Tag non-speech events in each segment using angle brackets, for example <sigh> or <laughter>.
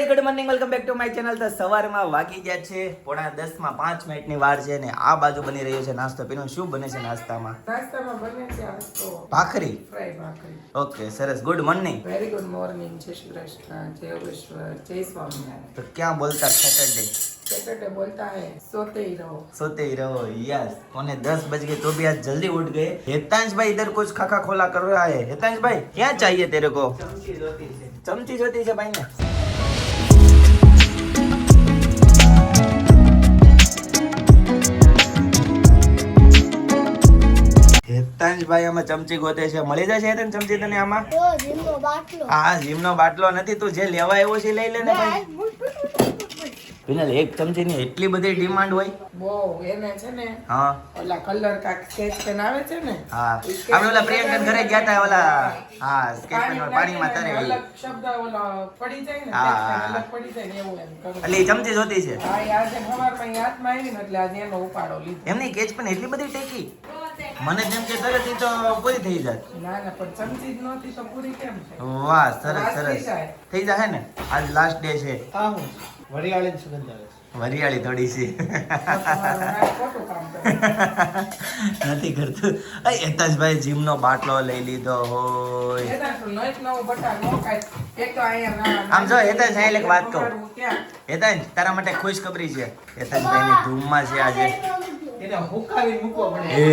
Guys good morning welcome back to my channel તો સવારમાં વાગી ગયા છે. પોણા દસમાં પાંચ મિનિટની વાર છે ને આ બાજુ બની રહ્યો છે નાસ્તો. પેલો શું બને છે નાસ્તામાં? નાસ્તામાં બને છે આસ્તો ભાખરી. ફ્રાય ભાખરી. ઓકે સરસ. Good morning very good morning જય શ્રી કૃષ્ણ. જય વિશ્વર જય સ્વામિનારાયણ. તો ક્યાં બોલતા સેટરડે સેટરડે બોલતા હે સોતે હી રહો. સોતે હી રહો યસ. કોને 10 બજ ગए तो भी आज जल्दी उठ गए हेतांश भाई इधर कुछ खाखा खोला कर रहा है हेतांश भाई क्या चाहिए तेरे को चमची जोती है चमची जोती है भाई ने હેતાંશ ભાઈ આમાં ચમચી ગોતે છે. મળી જશે હેતાંશ ચમચી તને આમાં? હા જીમનો બાટલો. નથી તું જે લેવા આવ્યો છે લઈ લે ને ભાઈ. વિનલ એક ચમચીની એટલી બધી ડિમાન્ડ હોય? બહુ એને છે ને હા. ઓલા કલર કાક સ્કેચ પેન આવે છે ને હા. આપણે ઓલા pen પ્રિયંકા ઘરે ગયા હતા ઓલા હા સ્કેચ પાણી પેન પાણીમાં તરે. અલગ શબ્દ ઓલા પડી જાય ને હા, હા. અલગ પડી જાય ને એવું એમ કરું. એટલે ચમચી જોતી છે? હા આજે સવારમાં હાથમાં આવી ને એટલે આજે એનો ઉપાડો લીધો. એમની કેચ પણ એટલી બધી ટેકી? મને જેમ કે તરત તો પૂરી થઈ જાય. ના ના પણ ચમચી જ નહોતી તો પૂરી કેમ વાહ સરસ સરસ. જાય. થઈ જાય ને? આજ લાસ્ટ ડે છે. આવું વરિયાળી સુગંધ આવે છે. વરિયાળી થોડી છે. નથી કરતું. અય હેતાશભાઈ જીમનો બાટલો લઈ લીધો હોય. આમ જો હેતાંશ, અહીં એક વાત કહું. ક્યાં? તારા માટે ખુશ ખબરી છે. હેતાશભાઈની ધૂમમાં છે આજે. એને હુકાવી મૂકવો પડે. એ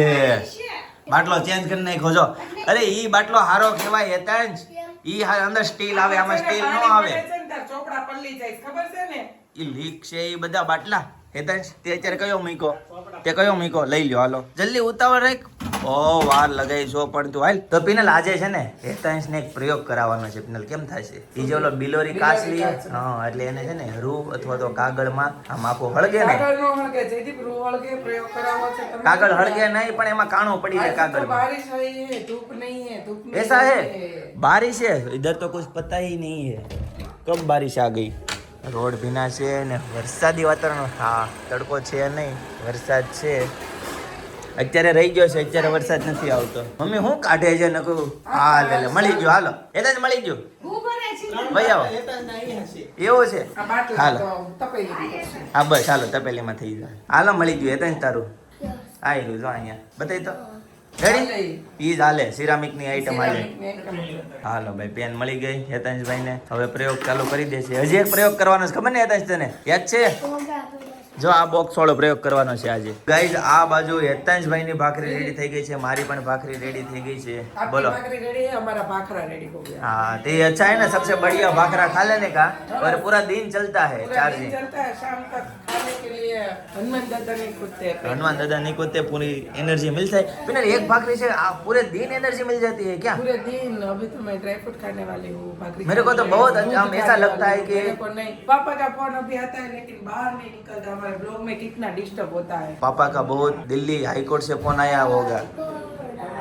બાટલો ચેન્જ કરી નાખ્યો જો. અરે ઈ બાટલો હારો કહેવાય હેતાંશ. ઈ અંદર સ્ટીલ આવે આમાં સ્ટીલ નો આવે. છે તાર ચોપડા પલ્લી જાય ખબર છે ને? ઈ લીક છે એ બધા બાટલા. હેતાંશ તે અત્યારે કયો મૂકો? તે કયો મૂકો? લઈ લ્યો હાલો. જલ્દી ઉતાવળ રાખ. ઓ વાર લગાઈ છો પણ તું તો પિનલ આજે છે ને હેતાંશ એક પ્રયોગ કરાવવાનો છે પિનલ કેમ થશે એ જે ઓલો બિલોરી કાચલી હા એટલે એને છે ને રૂ અથવા તો કાગળમાં આમ આખો હળગે ને? કાગળ નો હળગે જયદીપ હળગે પ્રયોગ કાગળ હળગે નહીં પણ એમાં કાણો પડી જાય કાગળ બારિશ હે ધૂપ હે એસા હે? બારિશ હે? ઇધર તો કુછ પતા હી નહીં હે. તો બારિશ આ ગઈ. રોડ ભીના છે ને વરસાદી વાતાવરણ હા તડકો છે નહીં વરસાદ છે. અત્યારે રહી ગયો છે અત્યારે વરસાદ નથી આવતો. મમ્મી હું કાઢે છે? ને હાલ હા મળી ગયો હાલો. એટલે જ મળી ગયો. ભાઈ આવો. એવો છે? હાલો. હા બસ હાલો તપેલીમાં થઈ જાય હાલો મળી ગયું. એ તો તારું. આવી ગયું જો અહીંયા. બતાવી તો. રેડી ઈ જ હાલે સિરામિકની આઈટમ હાલે. હાલો. ભાઈ પેન મળી ગઈ હેતાંશભાઈ ને હવે પ્રયોગ ચાલુ કરી દેશે. હજી એક પ્રયોગ કરવાનો છે. ખબર ને હેતાંશ તને? યાદ છે? જો આ બોક્સ વાળો પ્રયોગ કરવાનો છે આજે ગાઈઝ આ બાજુ હેતાંશભાઈ ની ભાખરી રેડી થઈ ગઈ છે મારી પણ ભાખરી રેડી થઈ ગઈ છે आपकी બોલો भाकरी रेडी है हमारा भाखरा रेडी हो गया हाँ तो ये अच्छा है ना सबसे बढ़िया भाखरा खा लेने का और पूरा दिन चलता है पूरा दिन चार्जिंग चलता है शाम तक खाने के लिए हनुमान दादा नहीं खुदते हैं हनुमान दादा नहीं कोते पूरी एनर्जी मिलता है फिर एक भाखरी से आप पूरे दिन एनर्जी मिल जाती है क्या पूरे दिन अभी तो मैं ड्राई फ्रूट खाने वाली हूँ भाकरी मेरे को तो खाने बहुत वाली हूँ, अच्छा- दूध ऐसा खाने लगता है वाली हूँ। कि- मेरे को नहीं पापा का फोन अभी आता है लेकिन बाहर नहीं निकलता हमारे ब्लॉग में कितना डिस्टर्ब होता है पापा का बहुत दिल्ली हाई कोर्ट से फोन आया होगा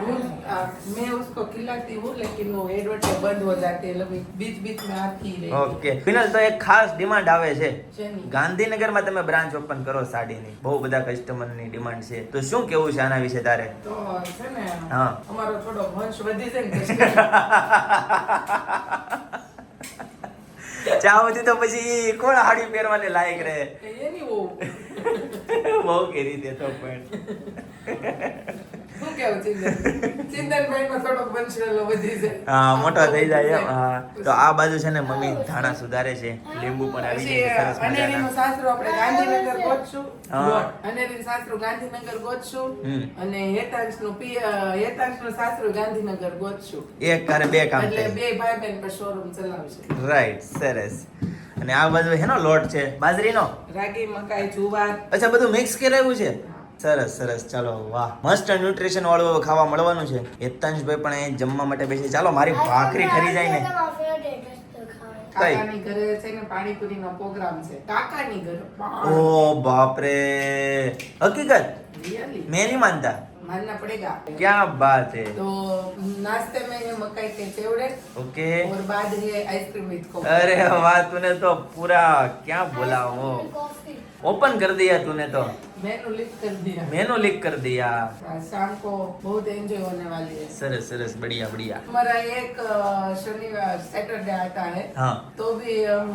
दूध, आ, मैं उसको खिलाती हूँ लेकिन वो एडवर्टाइज बंद हो जाती है लगी बीच बीच में आती ही रहती ઓકે ફિનલ તો એક ખાસ ડિમાન્ડ આવે છે શેની? ગાંધીનગરમાં તમે બ્રાન્ચ ઓપન કરો સાડીની બહુ બધા કસ્ટમરની ડિમાન્ડ છે તો શું કેવું છે આના વિશે તારે તો છે ને હા. અમારો થોડો વંશ વધી જાય ને <laughs> ચાવતી તો પછી કોણ હાડી પહેરવાને લાયક રહે? બહુ કેરી દેતો પણ. હા મોટો થઈ જાય એમ. તો આ બાજુ છે ને મમ્મી ધાણા સુધારે છે. લીંબુ પણ આવી જાય સરસ મજાના. સાસરો આપણે ગાંધીનગર ગોતશું. હા. અનેરીનું સાસરું ગાંધીનગર ગોતશું અને હેતાંશ હેતાંશનું હેતાંશ હેતાંશનું સાસરો ગાંધીનગર ગોતશું. એક કરે બે કામ એટલે બે ભાઈ બહેન પર શોરૂમ ચલાવશે. રાઈટ સરસ. અને આ બાજુ હેનો લોટ છે બાજરીનો? રાગી મકાઈ જુવાર. અચ્છા બધું મિક્સ કરાવ્યું છે? સરસ સરસ ચાલો વાહ મસ્ત ન્યુટ્રિશન વાળું ખાવા મળવાનું છે હેતાંશભાઈ પણ અહીં જમવા માટે બેસી ચાલો મારી ભાખરી ખરી જાય ને કાકાની ઘરે છે ને પાણીપુરીનો પ્રોગ્રામ છે કાકાની ઘરે ઓ બાપરે હકીકત Really? मैं नहीं मानता मानना पड़ेगा क्या बात है तो नाश्ते में है मकई के चेवड़े ओके और बाद है आइसक्रीम विथ कोक अरे वाह तूने तो पूरा क्या बोला वो ओपन कर दिया तूने तो मैंने लिख कर दिया મેનू लिख कर दिया आज शाम को बहुत एंजॉय होने वाली है सरस सरस बढ़िया बढ़िया हमारा एक अ, शनिवार सैटरडे आता है हाँ तो भी हम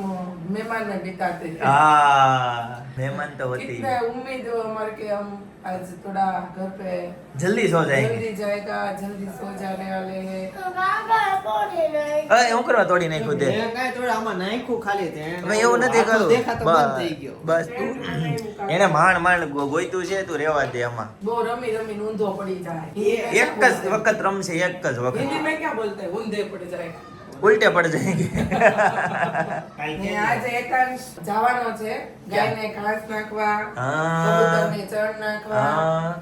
मेहमान में बिताते हैं हाँ मेहमान तो होती कितना उम्मीद हो हमारे के हम आज थोड़ा घर पे जल्दी सो जाएंगे जल्दी जाएगा जल्दी सो जाने वाले हैं અરે હું કરવા તોડી નાખ્યું તે મેં કાંઈ થોડું આમાં નાખ્યું ખાલી તે. હવે એવું નથી આખો કરું દેખાતો બંધ થઈ ગયો. બસ તું એને માંડ માંડ ગો- ગોઈતું છે તું રેવા દે એમાં બહુ રમી રમી ઊંધો પડી જાય. એક જ વખત રમશે એક જ વખત. મેં ક્યાં બોલતા? ઊંધે પડી જાય. ઉલટે પડ જાયંગે. ને કે આજે એકાંશ જવાનો છે. ગાયને ઘાસ નાખવા કબૂતરને ચણ નાખવા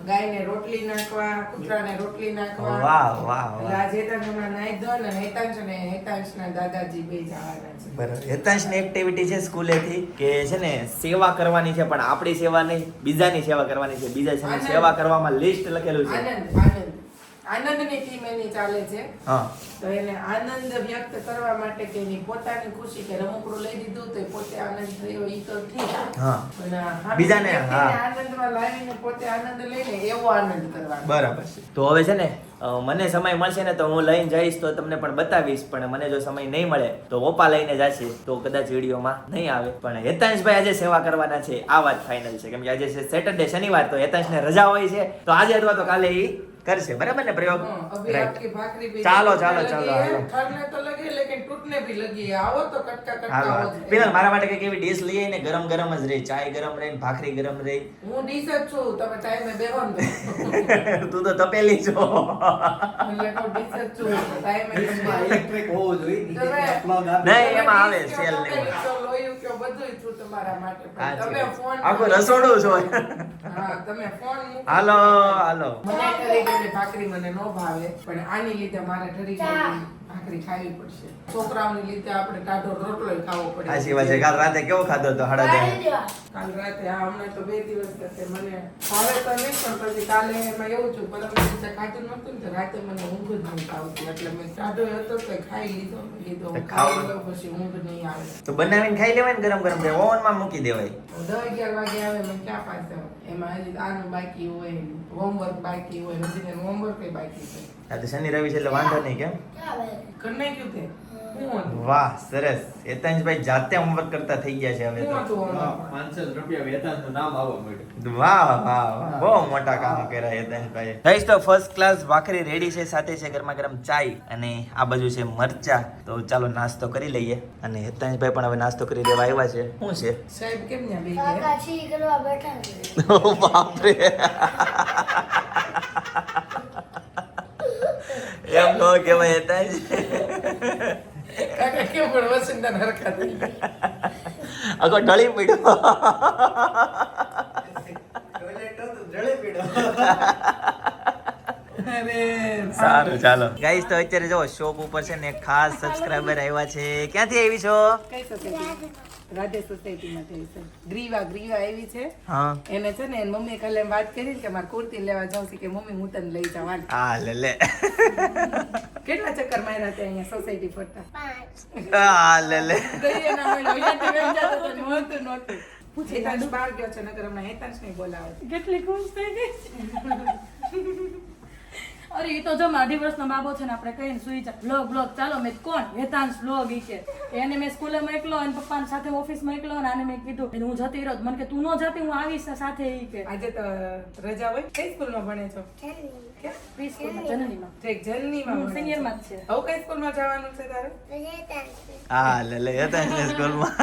ગાયને રોટલી નાખવા કૂતરાને રોટલી નાખવા. વાહ વાહ વાહ. આજે હેતાંશ હમણાં ધોઈને અને હેતાંશ અને હેતાંશના દાદાજી બે જવાના છે. બરાબર. હેતાંશની એક્ટિવિટી છે સ્કૂલેથી કે છે ને સેવા કરવાની છે પણ આપણી સેવા નહીં બીજાની સેવા કરવાની છે. બીજા ને. સેવા કરવામાં લિસ્ટ લખેલું છે. આનંદ આનંદ. આનંદની ટીમ એની ચાલે છે. તો એને આનંદ વ્યક્ત કરવા માટે કે એની પોતાની ખુશી કે રમકડું લઈ દીધું તો પોતે આનંદ થયો ઈ તો ઠીક પણ બીજાને. આનંદમાં લાવીને પોતે આનંદ લઈને એવો આનંદ કરવાનો. બરાબર છે. તો હવે છે ને મને સમય મળશે ને તો હું લઈને જઈશ તો તમને પણ બતાવીશ પણ મને જો સમય નહીં મળે તો ઓપા લઈને જશે તો કદાચ વિડીયોમાં નહીં આવે. પણ હેતાંશભાઈ આજે સેવા કરવાના છે. આ વાત ફાઇનલ છે. કેમ કે આજે છે સેટરડે શનિવાર તો હેતાંશને રજા હોય છે. તો આજે અથવા તો કાલે ઈ કરશે બરાબર ને પ્રયોગ? ચાલો ચાલો ચાલો હાલો. મારા માટે કઈ એવી ડીશ લઈએ ને ગરમ ગરમ જ રહે. ચાય ગરમ રહે ને ભાખરી ગરમ રહી. હું ડીશ જ છું તમે ટાઈમે બેહો <laughs> તું તો તપેલી છો. હાલો હાલો. મને ભાખરી મને ન ભાવે પણ આની લીધે મારે ઠરી ભાખરી ખાવી પડશે. છોકરાઓની લીધે આપણે ટાઢો રોટલો ખાવો પડે. સાચી વાત છે કાલ રાતે કેવો ખાધો તો હાડા દે કાલ રાતે હા હમણાં તો બે દિવસ થશે મને. ભાવે તો નહીં પણ પછી કાલે એમાં એવું છું પરમ દિવસે ખાધું નહોતું ને રાતે મને ઊંઘ જ નહીં આવતી. એટલે મેં ટાઢો હતો તો ખાઈ લીધો લીધો ખાવ પછી ઊંઘ નહીં આવે. તો બનાવીને ખાઈ લેવાય ને ગરમ ગરમ ઓવનમાં મૂકી દેવાય. દસ અગિયાર વાગે આવે મેં ક્યાં પાસે? એમાં હજી આનું બાકી હોય હોમવર્ક બાકી હોય હજી હોમવર્ક બાકી છે. આ તો શનિ રવિ છે એટલે વાંધો નહીં કેમ કરી નાખ્યું તે. શું હતું વાહ સરસ. હેતાંશભાઈ જાતે હોમવર્ક કરતા થઈ ગયા છે હવે તો. હતું હા, homework? પાંચસો રૂપિયા વેતનનું નામ આવવા માંડ્યું. વાહ વાહ વાહ. બહુ મોટા કામ કર્યા હેતાંશભાઈ ગાઈસ તો ફર્સ્ટ ક્લાસ ભાખરી રેડી છે સાથે છે ગરમા ગરમ ચાય અને આ બાજુ છે મરચા. તો ચાલો નાસ્તો કરી લઈએ. અને હેતાંશભાઈ પણ હવે નાસ્તો કરી લેવા આવ્યા છે. શું છે? સાહેબ કેમ છી બેઠા છે. બાપરે. એમ કહો કે ભાઈ હેતાંશ. કાકા કેમ પણ વસંતના હરખા થઈ ગયા? સારું ચાલો. ગાઈસ તો અત્યારે જો શોપ ઉપર છે ને ખાસ સબસ્ક્રાઇબર આવ્યા છે. ક્યાંથી આવી છો? કઈ સોસાયટી રાધે સોસાયટીમાં થઈ છે. ગ્રીવા ગ્રીવા આવી છે. હા. એને છે ને એની મમ્મી કાલે વાત કરી કે મારે કુર્તી લેવા જાઉં છું કે મમ્મી હું તને લઈ જાઉં હાલ. હા લે લે. કેટલા ચક્કર માર્યા તે અહીંયા સોસાયટી ફરતા? પાંચ હા લે લે. દઈએ ના મળ્યો. અહીંયાથી વહી જતો તો નહોતું, નહોતું. હેતાંશ બહાર ગયો છે નગર હમણાં હેતાંશ નહીં બોલાવે કેટલી ખુશ થઈ ગઈ અરે એ તો જો અઢી વર્ષનો બાબો છે ને આપણે કહીને સુઈ જા. બ્લોગ બ્લોગ ચાલો મેં કોણ? હેતાંશ બ્લોગ ઈ કે એને મેં સ્કૂલે મોકલો અને પપ્પાને સાથે ઓફિસ મોકલો અને આને મેં કીધું હું જતી રહું. મને કે તું ન જતી હું આવીશ સાથે ઈ કે. આજે તો રજા હોય. કઈ સ્કૂલમાં ભણે છો? પ્રી સ્કૂલમાં જનનીમાં. ઠીક જનનીમાં ભણે સિનિયરમાં જ છે. હવે કઈ સ્કૂલમાં જવાનું છે તારે? હા લે લે હેતાંશ ને સ્કૂલમાં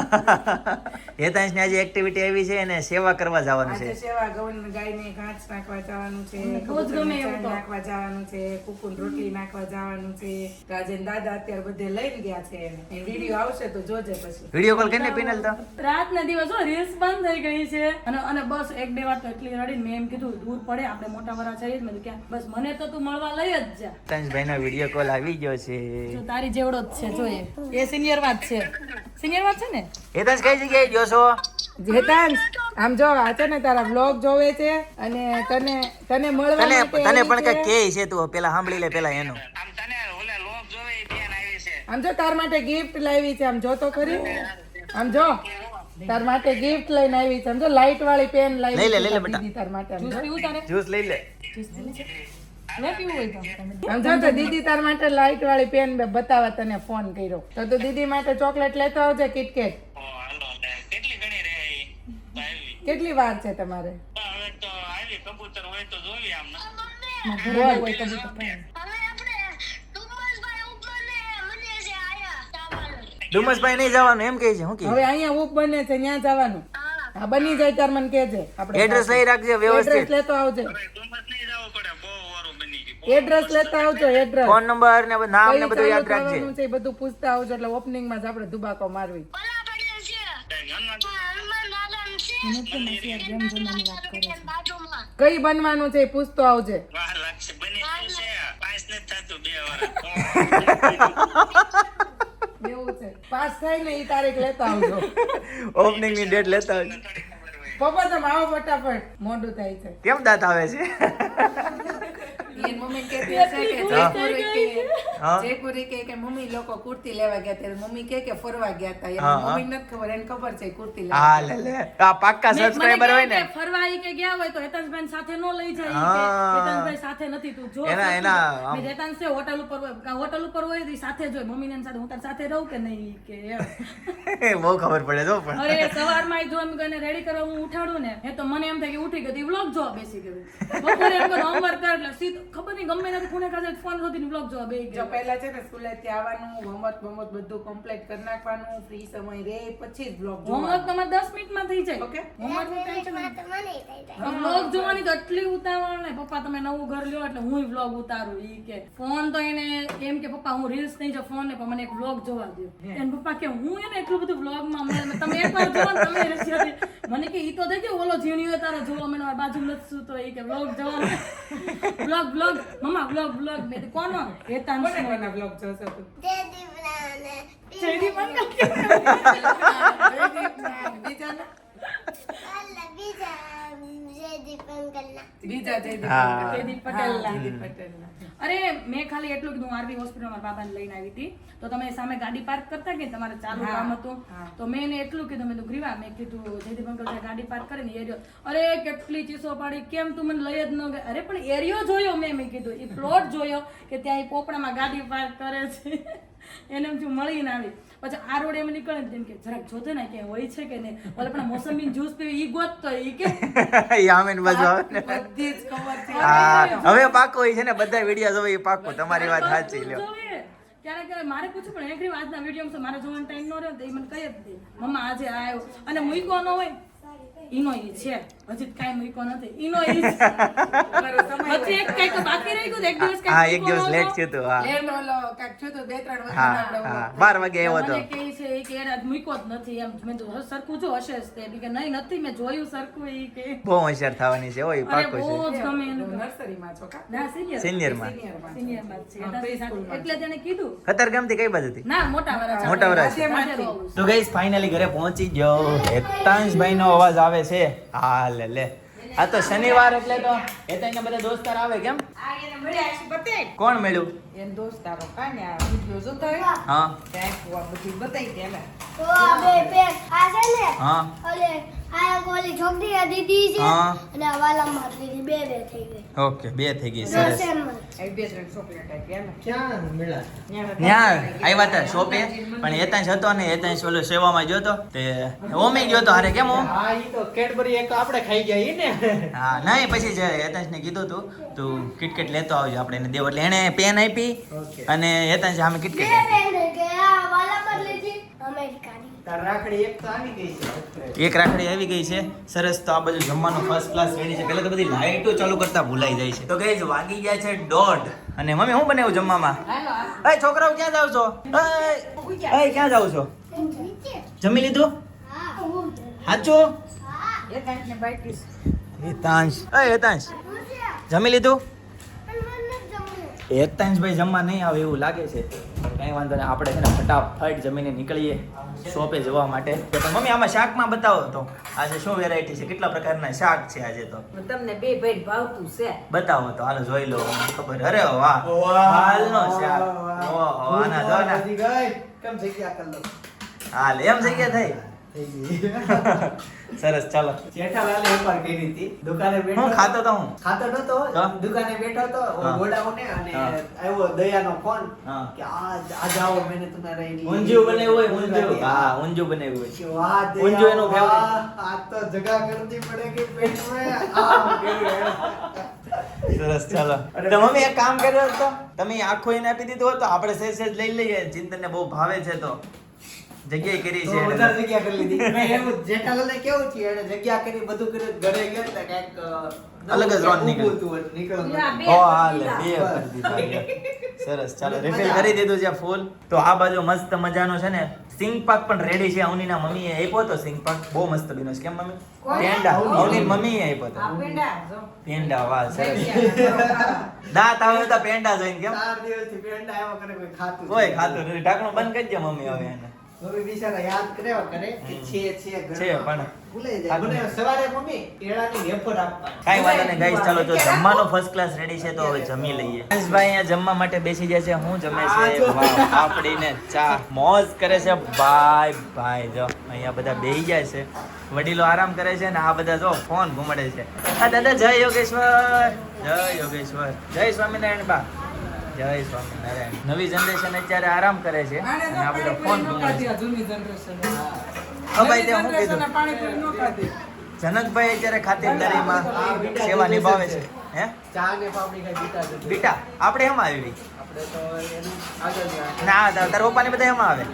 હેતાંશ ને આજે એક્ટિવિટી આવી છે અને સેવા કરવા જવાનું છે. સેવા ગૌણ ગાયને ઘાસ નાખવા જવાનું છે મને બહુ જ ગમે એવું નાખવા જવાનું છે કુકુન રોટલી નાખવા જવાનું છે. રાજન દાદા અત્યારે બધે લઈને ગયા છે એને. એ વીડિયો આવશે તો જોજે પછી. વીડિયો કોલ કરીને પીનલ તો? રાત ના દિવસ હો રીલ્સ બંધ થઈ ગઈ છે. અને અને બસ એક બે વાર તો એટલી રડીને મેં એમ કીધું દૂર પડે આપણે મોટા વરા છે મેં કે બસ મને તો તું મળવા લઈ જ જા. હેતાંશભાઈ નો વીડિયો કોલ આવી ગયો છે. જો તારી જેવડો જ છે જોઈએ. એ સિનિયર વાત છે. સિનિયર વાત છે ને? હેતાંશ કઈ જગ્યાએ ગયો છો? જેતાંશ આમ જો આ છે ને તારા બ્લોગ જોવે છે અને તને તને મળવા તને માટે તને પણ. કઈ કે છે તું પેલા સાંભળી લે પેલા એનું. આમ જો તાર માટે ગિફ્ટ લાવી છે આમ જો તો ખરી. આમ જો તાર માટે ગિફ્ટ લઈને આવી છે. સમજો લાઈટ વાળી પેન લાવી લઈ લે, લઈ લે બેટા. તાર માટે જ્યુસ પીવું તારે? જ્યુસ લઈ લે. સમજો તો. દીદી તાર માટે લાઈટ વાળી પેન બતાવવા તને ફોન કર્યો. તો તું દીદી માટે ચોકલેટ લેતો આવજે કિટકેટ કેટલી ઘણી રહે ઈ? તો આવી કેટલી વાર છે તમારે? હવે તો આવી કબૂતર હોય તો જોવી આમ બોલ હવે ડુમસભાઈ નહીં જવાનું એમ કહે છે હું કે હવે અહીંયા ઉપ બને છે ત્યાં જવાનું. હા. બની જાય તાર મને કહેજે આપણે એડ્રેસ લઈ રાખજે એડ્રેસ વ્યવસ્થિત લેતો આવજે. ડુમસ નહીં જવું પડે બહુ વારું બની ગયું. એડ્રેસ લેતા આવજો એડ્રેસ ફોન નંબર ને નામ ને બધું યાદ રાખજે. છે બધું પૂછતા આવજો એટલે ઓપનિંગમાં જ આપણે દુબાકો મારવી ભલા પડે છે કાંઈ હનુમાન હનુમાન દાદા છે બાજુમાં કઈ બનવાનું છે પૂછતો આવજે. <laughs> પાસ થાય ને એ તારીખ લેતા આવજો. <laughs> ઓપનિંગની ડેટ લેતા આવજો. પપ્પા તમે આવો ફટાફટ. મોઢું થાય છે. કેમ દાંત આવે છે? <laughs> એ મમ્મી કે જયપુર કે કે કે મમ્મી લોકો કુર્તી લેવા ગયા ત્યારે મમ્મી કે કે ફરવા ગયા હતા હા. મમ્મી નથી ખબર એને ખબર છે કુર્તી લેવા હા લે લે. આ પાક્કા સબસ્ક્રાઇબર હોય ને? ફરવા કે ગયા હોય તો હેતનભાઈ સાથે નો લઈ જાય કે હેતનભાઈ સાથે નથી તું જો એના- સાથે. એના મેં છે હોટલ ઉપર હોય કાં ઉપર હોય તો સાથે જ મમ્મી ને સાથે હું તાર સાથે રહું કે નહીં કે એમ. <laughs> બહુ ખબર પડે તો પણ. અરે સવારમાં જો એમ કને રેડી કરવા હું ઉઠાડું ને. એ તો મને એમ થાય કે ઉઠી ગઈ વ્લોગ જોવા બેસી ગઈ. બપોરે એમ કે homework કર. એટલે સીધું ખબર નહીં ગમે નથી ખૂણે ખાસે ફોન નથી વ્લોગ જોવા બેસી ગઈ. પહેલા છે ને સ્કૂલે થી આવવાનું હોમવર્ક હોમવર્ક બધું કમ્પ્લીટ કરી નાખવાનું ફ્રી સમય રે પછી જ બ્લોગ હોમવર્ક તમારે દસ મિનિટમાં થઈ જાય. ઓકે હોમવર્કનું ટેન્શન થાય વ્લોગ જોવાની તો એટલી ઉતાવળ ને. પપ્પા તમે નવું ઘર લ્યો એટલે હું બ્લોગ ઉતારું. ઈ કે ફોન તો એને એમ કે પપ્પા હું રીલ્સ નહીં જો ફોન ને પણ મને એક વ્લોગ જોવા દો એને પપ્પા કે હું એને એટલું બધું વ્લોગમાં મને તમે એકવાર જોવો ને તમે રસી મને કે ઈ તો દેજો ઓલો હોય તારો જોવો મને બાજુ નથી તો ઈ કે વ્લોગ જોવા બ્લોગ બ્લોગ મમ્મા વ્લોગ વ્લોગ મેં કોનો? એ કોને કોના બ્લોગ જોશો તું બીજા ને બીજા જયદીપ અંકલના બીજા જયદીપ હા. અંકલ. જયદીપ જયદીપ પટેલના. અરે મેં ખાલી એટલું કીધું હું આરવી હોસ્પિટલ મારા બાબાને લઈને આવી હતી. તો તમે સામે ગાડી પાર્ક કરતા કે તમારે ચાલુ કામ હતું? તો મેં એને એટલું કીધું મેં ગ્રીવા મેં કીધું જયદીપ અંકલ ગાડી પાર્ક કરીને એરિયો અરે કેટલી ચીસો પાડી કેમ તું મને લઈ જ ન ગઈ અરે પણ એરિયો જોયો મેં મેં કીધું. એ પ્લોટ જોયો કે ત્યાં એ પોપડામાં ગાડી પાર્ક કરે છે. એને જો મળીને આવી. પછી આ રોડ એમ નીકળે ને તેમ કે જરાક જોતો ને કે હોય છે કે નહીં. ઓલે પણ મોસંબી જ્યુસ પીવી ઈ ગોતતો ઈ કે. <laughs> યામેન બાજુ આવે ને. બધી જ ખબર છે. હવે પાકો હોય છે ને બધા વિડિયો જોવે ઈ પાકો. તમારી વાત સાચી લ્યો ક્યારેક ક્યારેક મારે પૂછું પણ એગ્રી આજના વીડિયો મારે જોવાનો ટાઈમ ન રહ્યો તો એ મને કહી જ દે. મમ્મા આજે આવ્યો અને મૂકો ન હોય ઈનો ઈ છે. હજી તો મૂકો નથી. ઈનો ઈ છે. તમારો સમય પછી એક કંઈક બાકી રહી ગયું એક દિવસ હા એક દિવસ લેટ થયું હતું હા. લેટ ઓલો કાંઈક થયું હતું, બે ત્રણ વખત આપણે ઓલો હા. બાર વાગે આવ્યો હતો. મને કહે છે કે યાર મૂકો જ નથી એમ. મેં તો સરખું જો હશે તે. કે નહીં નથી મેં જોયું સરખું ઈ કે. બહુ હોશિયાર થવાની છે બહુ જ ગમે કા? ના સિનિયર. એટલે તેને કીધું. ખતરગામથી કઈ બાજુથી? ના મોટા વાળા છે. મોટા વરાછ. તો ગઈસ ફાઇનલી ઘરે પહોંચી ગયો. હેતાંશભાઈ નો અવાજ આવે છે? હા લે લે. આ તો શનિવાર એટલે તો એ હેતાંશના બધા દોસ્તાર આવે કેમ? આ એને મળ્યા હશે બતાય કોણ મળ્યું? એન દોસ્તારો કાને ને આ વિડિયો જોતા હોય હા. ત્યાં બધું બધી બતાવી દે એને. તો આ બે પેન આ છે ને? હા. ઓલે ઓકે બે થઈ ગઈ સરસ. સેમ જ. આ બે ત્રણ ચોકલેટ આપી એને. ક્યાં મળ્યા ન્યા ત્યાં આવ્યા હતા શોપે પણ હેતાંશ હતો ને હેતાંશ ઓલો સેવામાં જોતો તે ઓમે ગયો તો હારે કેમ હા ઈ તો કેડબરી એક આપણે ખાઈ ગયા ઈ ને. હા નહીં પછી જે હેતાંશને કીધું તું તું કિટકેટ લેતો આવજો આપણે એને દેવ. એટલે એણે પેન આપી અને હેતાંશ સામે કિટકેટ આપી બેન કે આ વાલામાં લીધી અમેરિકાની તાર રાખડી એક તો આવી ગઈ છે એક રાખડી આવી ગઈ છે. સરસ તો આ બધું જમવાનું ફર્સ્ટ ક્લાસ રેડી છે. પહેલા તો બધી લાઈટો ચાલુ કરતા ભૂલાઈ જાય છે. તો કઈ વાગી ગયા છે દોઢ. અને મમ્મી હું બનાવ્યું જમવામાં? એ છોકરાઓ ક્યાં જાવ છો? એ એ ક્યાં જાવ છો? જમી લીધું? હા સાચું. હેતાંશ એ હેતાંશ જમી લીધું? હેતાંશભાઈ જમવા નહીં આવે એવું લાગે છે. કઈ વાંધો નહીં આપણે છે ને ફટાફટ જમીને નીકળીએ શોપે જવા માટે. તો મમ્મી આમાં શાકમાં બતાવો તો. આજે શું વેરાયટી છે? કેટલા પ્રકારના શાક છે આજે તો? તમને બે ભાઈ ભાવતું છે. બતાવો તો હાલો જોઈ લો ખબર. અરે વાહ હાલનો શાક. ઓહો આના જો ના. કેમ જગ્યા કર લો? હાલ એમ જગ્યા થઈ. થઈ ગઈ. <laughs> સરસ ચાલો. જેઠાલાલે એકવાર કરી હતી. દુકાને બેઠો હું ખાતો તો હું. ખાતો નતો. દુકાને બેઠો તો. ગોડાઉને અને આવ્યો દયાનો ફોન કે આ આ જાઓ મેને તમારા ઊંધિયું બનાવ્યું હોય ઊંજુ હા ઊંજુ બનાવ્યું હોય. વાહ ઊંજુ એનો એનું આ તો જગા કરતી પડેગી પેટ મેં આ કર્યું. સરસ ચાલો. તો મમ્મી એક કામ કર્યો તો તમે આખો એને આપી દીધો હોત તો આપણે સેજ સેજ લઈ લઈએ. ચિંતનને બહુ ભાવે છે તો. જગ્યાએ કરી છે. વધારે જગ્યા કરી લીધી. મેં એવું જેઠાલાલને કેવું છે એને જગ્યા કરી બધું કરી ઘરે ગયા તા કાંઈક, અલગ જ રોન નીકળતું ઊભું હતું, નીકળવાનું. બે ઓ હાલે બે કરી દીધા સરસ <laughs> ચાલો રિફિલ કરી દીધું છે ફૂલ. તો આ બાજુ મસ્ત મજાનો છે ને સિંગ પાક પણ રેડી છે અવનીના મમ્મીએ આપ્યો તો સિંગ પાક બહુ મસ્ત બીનો છે કેમ મમ્મી? પેંડા. અવની. મમ્મીએ આપ્યો તો પેંડા પેંડા વાહ સરસ. દાંત આવે તો પેંડા જોઈને કેમ? ચાર દિવસથી પેંડા આવ્યા કરે કોઈ ખાતું કોઈ. ખાતું નથી. ઢાંકણું બંધ કરી દે મમ્મી હવે એને. મમ્મી બિચારા યાદ કર્યા કરે કે છે છે છે પણ ભૂલાઈ જાય. મને સવારે મમ્મી કેળાની વેફર આપવાની કાંઈ વાંધો નહીં ગાઈસ ચાલો તો જમવાનું ફર્સ્ટ ક્લાસ રેડી છે તો હવે જમી લઈએ. ભાઈ અહીંયા જમવા માટે બેસી છે હું જમે છે. ચા મોજ કરે છે. ભાઈ ભાઈ જો અહીંયા બધા બેહી જાય છે. વડીલો આરામ કરે છે ને આ બધા જો ફોન ઘુમાડે છે. આ દાદા જય યોગેશ્વર. જય યોગેશ્વર. જય સ્વામિનારાયણ બા. જય સ્વામિનારાયણ. નવી જનરેશન અત્યારે આરામ કરે છે. અને આ બધા ફોન ન જૂની generation હા. ભાઈ તે હું કીધું? પાણીપુરી ન ખાધી. જનકભાઈ અત્યારે ખાતરદારીમાં સેવા નિભાવે છે. હે? ચા ને પાપડી કઈ પીતા બીટા આપણે એમાં આવી આપણે તો એનું આગળ ના તાર પપ્પા પપ્પાને બધા એમાં આવે.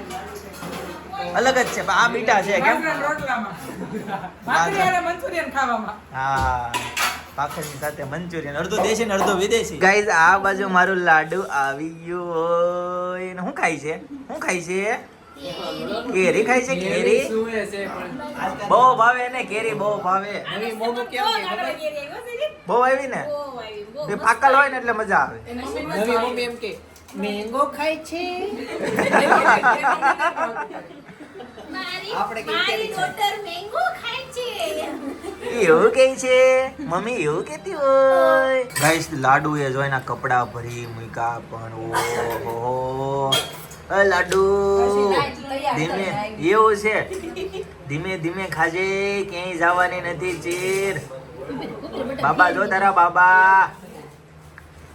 અલગ જ છે આ બીટા છે કેમ? રોટલામાં. ભાખરી અને મંચુરિયન ખાવામાં. હા. પાખરની સાથે મંચુરિયન અડધો દેશી ને અડધો વિદેશી. ગાઈઝ આ બાજુ મારું લાડુ આવી ગયું એને શું ખાય છે? શું ખાય છે? કેરી ખાય છે? કેરી? બહુ ભાવે ને કેરી બહુ ભાવે. બહુ આવી ને? એ પાકલ હોય ને એટલે મજા આવે. મેંગો ખાય છે. <laughs> એવું કે છે મમ્મી એવું કેતી હોય ગાઈસ લાડુ એ જો એના કપડા ભરી મૂકા પણ ઓહો લાડુ. ધીમે એવું છે. ધીમે ધીમે ખાજે ક્યાંય જવાની નથી ચીર બાબા જો તારા બાબા.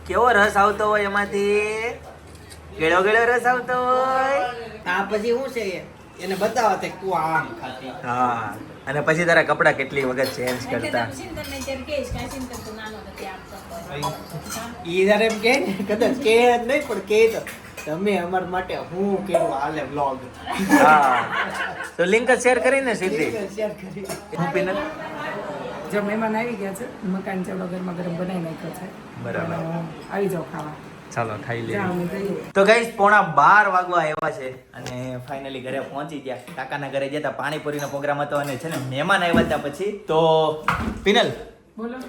કેવો રસ આવતો હોય એમાંથી? ગેળો ગેળો રસ આવતો હોય? આ પછી શું છે એને બતાવો તે તું આમ ખાતી. હા. અને પછી તારા કપડા કેટલી વખત ચેન્જ કરતા? ઈ જયારે એમ કે કદાચ કે જ નહીં પણ કે તો તમે અમાર માટે હું કેવું હાલે વ્લોગ હા. તો લિંક જ શેર કરીને સીધી. શેર કરી. હું પીનલ જો મહેમાન આવી ગયા છે મકાન ચલો ગરમા ગરમ બનાવી નાખ્યો છે. બરાબર. આવી જાવ ખાવા. ચાલો ખાઈ લઈએ. તો ગાઈસ પોણા બાર વાગવા આવ્યા છે અને ફાઇનલી ઘરે પહોંચી ગયા. કાકાના ઘરે જતા પાણીપુરીનો પ્રોગ્રામ હતો અને છે ને મહેમાન આવ્યા હતા પછી. તો પિનલ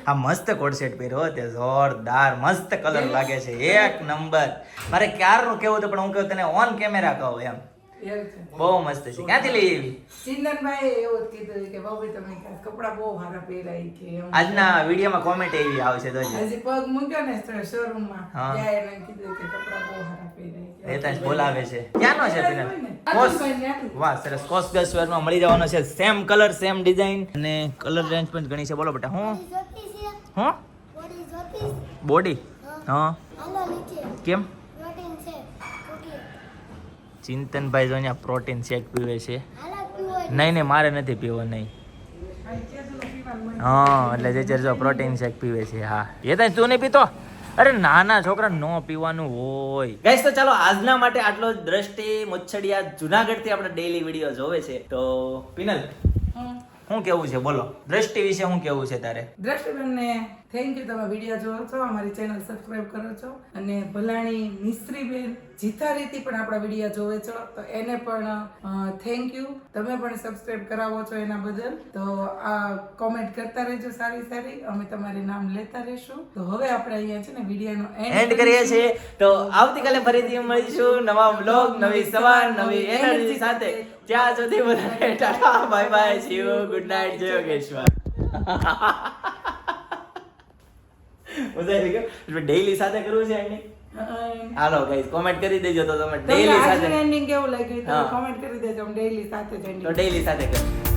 આ મસ્ત કોડસેટ પહેર્યો તે જોરદાર મસ્ત કલર લાગે છે. એક નંબર. મારે ક્યારનું કેવું હતું પણ હું કહું તને ઓન કેમેરા કહું એમ. બહુ મસ્ત છે. ક્યાંથી લઈ આવી ચિંતનભાઈ એવું કીધું કે ભાભી તમે કપડા બહુ સારા પહેરાય કે આજના વિડીયોમાં કોમેન્ટ એવી આવશે તો હજી પગ મૂક્યો ને શોરૂમમાં ત્યાં એને કીધું કે કપડા બહુ સારા પહેરાય. રેતાંશ બોલાવે છે. ક્યાંનો છે પિનલ વાહ સરસ. કોસ મળી જવાનો છે. સેમ કલર સેમ ડિઝાઇન અને કલર રેન્જ પણ ઘણી છે. બોલો બેટા હું? જોતી હું? બોડી જોતી હા. કેમ? ચિંતનભાઈ જો અહીંયા પ્રોટીન શેક પીવે છે. નહીં નહીં મારે નથી પીવો નહીં. હા એટલે જે જો પ્રોટીન શેક પીવે છે હા. એ તો તું નહીં પીતો? અરે નાના છોકરા નો પીવાનું હોય. ગાઈસ તો ચાલો આજના માટે આટલો જ દ્રષ્ટિ મુચ્છડિયા જુનાગઢથી આપણે ડેઈલી વીડિયો જોવે છે. તો પિનલ. શું કેવું છે? બોલો. દ્રષ્ટિ વિશે શું કેવું છે તારે? દ્રષ્ટિબેનને થેન્ક યુ તમે વીડિયો જોવો છો અમારી ચેનલ સબસ્ક્રાઇબ કરો છો. અને ભલાણી મિસ્ત્રીબેન જીથારીથી પણ આપણા વીડિયો જોવે છો તો એને પણ થેન્ક યુ તમે પણ સબસ્ક્રાઈબ કરાવો છો એના બદલ. તો આ કોમેન્ટ કરતા રહેજો સારી સારી. અમે તમારી નામ લેતા રહેશું. તો હવે આપણે અહીંયા છે ને વિડીયોનો એન્ડ કરીએ છીએ. તો આવતીકાલે ફરીથી મળીશું નવા બ્લોગ નવી સવાર નવી એનર્જી સાથે. ત્યાં સુધી બધાને Tata bye bye see you good night જય યોગેશ્વર. <laughs> મજા આવી ગયો ડેઈલી સાથે કરવું છે એની. હાલો ગાઈસ કોમેન્ટ કરી દેજો તો તમે ડેઈલી સાથે ટ્રેન્ડિંગ કેવું લાગ્યું? તો. કોમેન્ટ કરી દેજો ડેઈલી સાથે તો ડેઈલી સાથે કરો